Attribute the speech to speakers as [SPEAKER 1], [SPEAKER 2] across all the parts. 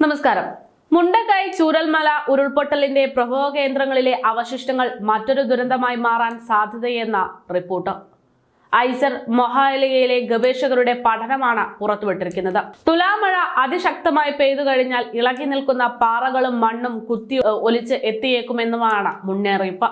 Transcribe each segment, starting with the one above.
[SPEAKER 1] നമസ്കാരം. മുണ്ടക്കൈ ചൂരൽമല ഉരുൾപൊട്ടലിന്റെ പ്രഭവ കേന്ദ്രങ്ങളിലെ അവശിഷ്ടങ്ങൾ മറ്റൊരു ദുരന്തമായി മാറാൻ സാധ്യതയെന്ന റിപ്പോർട്ട്. ഐസർ മൊഹാലിയയിലെ ഗവേഷകരുടെ പഠനമാണ് പുറത്തുവിട്ടിരിക്കുന്നത്. തുലാമഴ അതിശക്തമായി പെയ്തു കഴിഞ്ഞാൽ ഇളകി നിൽക്കുന്ന പാറകളും മണ്ണും കുത്തി ഒലിച്ച് എത്തിയേക്കുമെന്നുമാണ് മുന്നറിയിപ്പ്.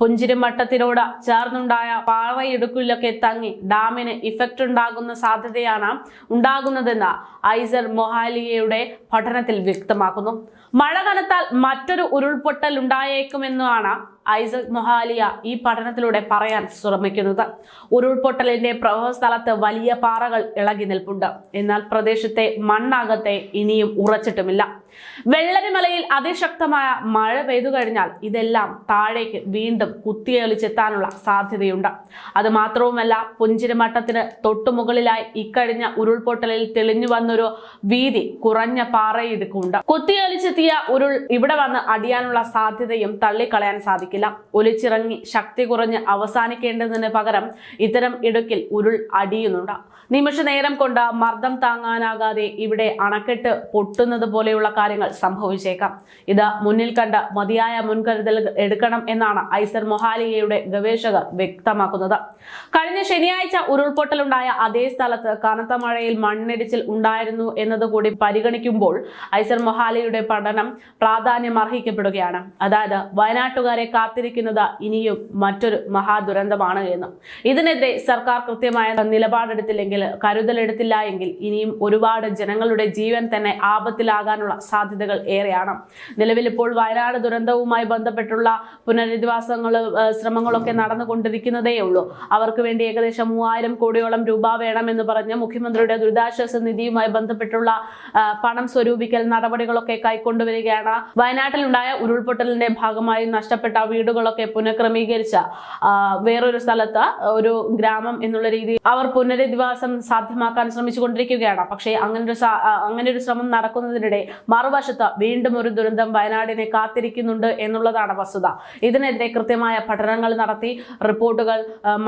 [SPEAKER 1] പുഞ്ചിരിമട്ടത്തിനോട് ചേർന്നുണ്ടായ പാറയിടുക്കിലൊക്കെ തങ്ങി ഡാമിന് ഇഫക്റ്റ് ഉണ്ടാകുന്ന സാധ്യതയാണ് ഉണ്ടാകുന്നതെന്ന് ഐസർ മൊഹാലിയയുടെ പഠനത്തിൽ വ്യക്തമാക്കുന്നു. മഴ കനത്താൽ മറ്റൊരു ഉരുൾപൊട്ടൽ ഉണ്ടായേക്കുമെന്നാണ് ഐസക് മൊഹാലിയ ഈ പഠനത്തിലൂടെ പറയാൻ ശ്രമിക്കുന്നത്. ഉരുൾപൊട്ടലിന്റെ പ്രഭവ സ്ഥലത്ത് വലിയ പാറകൾ ഇളകി നിൽപ്പുണ്ട്. എന്നാൽ പ്രദേശത്തെ മണ്ണാകത്തെ ഇനിയും ഉറച്ചിട്ടുമില്ല. വെള്ളരിമലയിൽ അതിശക്തമായ മഴ പെയ്തു കഴിഞ്ഞാൽ ഇതെല്ലാം താഴേക്ക് വീണ്ടും കുത്തിയൊലിച്ചെത്താനുള്ള സാധ്യതയുണ്ട്. അത് മാത്രവുമല്ല പുഞ്ചിരിമട്ടത്തിന് തൊട്ടുമുകളിലായി ഇക്കഴിഞ്ഞ ഉരുൾപൊട്ടലിൽ തെളിഞ്ഞു വന്നൊരു വീതി കുറഞ്ഞ പാറയിടുക്കുണ്ട്. കുത്തിയൊലിച്ചെത്തിയ ഉരുൾ ഇവിടെ വന്ന് അടിയാനുള്ള സാധ്യതയും തള്ളിക്കളയാൻ സാധിക്കില്ല ഒലിച്ചിറങ്ങി ശക്തി കുറഞ്ഞ് അവസാനിക്കേണ്ടതിന് പകരം ഇത്തരം ഇടുക്കിൽ ഉരുൾ അടിയുന്നുണ്ട്. നിമിഷ നേരം കൊണ്ട് മർദ്ദം താങ്ങാനാകാതെ ഇവിടെ അണക്കെട്ട് പൊട്ടുന്നത് പോലെയുള്ള കാര്യങ്ങൾ സംഭവിച്ചേക്കാം. ഇത് മുന്നിൽ കണ്ട് മതിയായ മുൻകരുതൽ എടുക്കണം എന്നാണ് ഐസർ മൊഹാലിയയുടെ ഗവേഷകർ വ്യക്തമാക്കുന്നത്. കഴിഞ്ഞ ശനിയാഴ്ച ഉരുൾപൊട്ടലുണ്ടായ അതേ സ്ഥലത്ത് കനത്ത മഴയിൽ മണ്ണിടിച്ചിൽ ഉണ്ടായിരുന്നു എന്നതുകൂടി പരിഗണിക്കുമ്പോൾ ഐസർ മൊഹാലിയുടെ പഠനം പ്രാധാന്യം അർഹിക്കപ്പെടുകയാണ് അതായത് വയനാട്ടുകാരെ കാത്തിരിക്കുന്നത് ഇനിയും മറ്റൊരു മഹാദുരന്തമാണ് എന്ന്. ഇതിനെതിരെ സർക്കാർ കൃത്യമായ നിലപാടെടുത്തില്ലെങ്കിൽ കരുതലെടുത്തില്ല എങ്കിൽ ഇനിയും ഒരുപാട് ജനങ്ങളുടെ ജീവൻ തന്നെ ആപത്തിലാകാനുള്ള സാധ്യതകൾ ഏറെയാണ്. നിലവിൽ ഇപ്പോൾ വയനാട് ദുരന്തവുമായി ബന്ധപ്പെട്ടുള്ള പുനരധിവാസങ്ങൾ ശ്രമങ്ങളൊക്കെ നടന്നുകൊണ്ടിരിക്കുന്നതേ ഉള്ളൂ. അവർക്ക് വേണ്ടി ഏകദേശം മൂവായിരം കോടിയോളം രൂപ വേണമെന്ന് പറഞ്ഞ് മുഖ്യമന്ത്രിയുടെ ദുരിതാശ്വാസ നിധിയുമായി ബന്ധപ്പെട്ടുള്ള പണം സ്വരൂപിക്കൽ നടപടികളൊക്കെ കൈക്കൊണ്ടുവരികയാണ്. വയനാട്ടിലുണ്ടായ ഉരുൾപൊട്ടലിന്റെ ഭാഗമായി നഷ്ടപ്പെട്ട വീടുകളൊക്കെ പുനഃക്രമീകരിച്ച വേറൊരു സ്ഥലത്ത് ഒരു ഗ്രാമം എന്നുള്ള രീതിയിൽ അവർ പുനരധിവാസം സാധ്യമാക്കാൻ ശ്രമിച്ചുകൊണ്ടിരിക്കുകയാണ്. പക്ഷേ അങ്ങനെ ഒരു അങ്ങനെ ഒരു ശ്രമം നടക്കുന്നതിനിടെ മറുവശത്ത് വീണ്ടും ഒരു ദുരന്തം വയനാടിനെ കാത്തിരിക്കുന്നുണ്ട് എന്നുള്ളതാണ് വസ്തുത. ഇതിനെതിരെ കൃത്യമായ പഠനങ്ങൾ നടത്തി റിപ്പോർട്ടുകൾ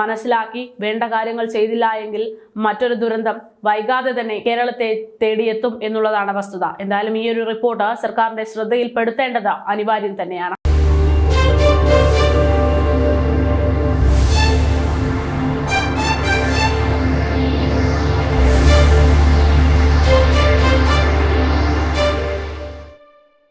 [SPEAKER 1] മനസ്സിലാക്കി വേണ്ട കാര്യങ്ങൾ ചെയ്തില്ല എങ്കിൽ മറ്റൊരു ദുരന്തം വൈകാതെ തന്നെ കേരളത്തെ തേടിയെത്തും എന്നുള്ളതാണ് വസ്തുത. എന്തായാലും ഈ ഒരു റിപ്പോർട്ട് സർക്കാരിന്റെ ശ്രദ്ധയിൽപ്പെടുത്തേണ്ടത് അനിവാര്യം തന്നെയാണ്.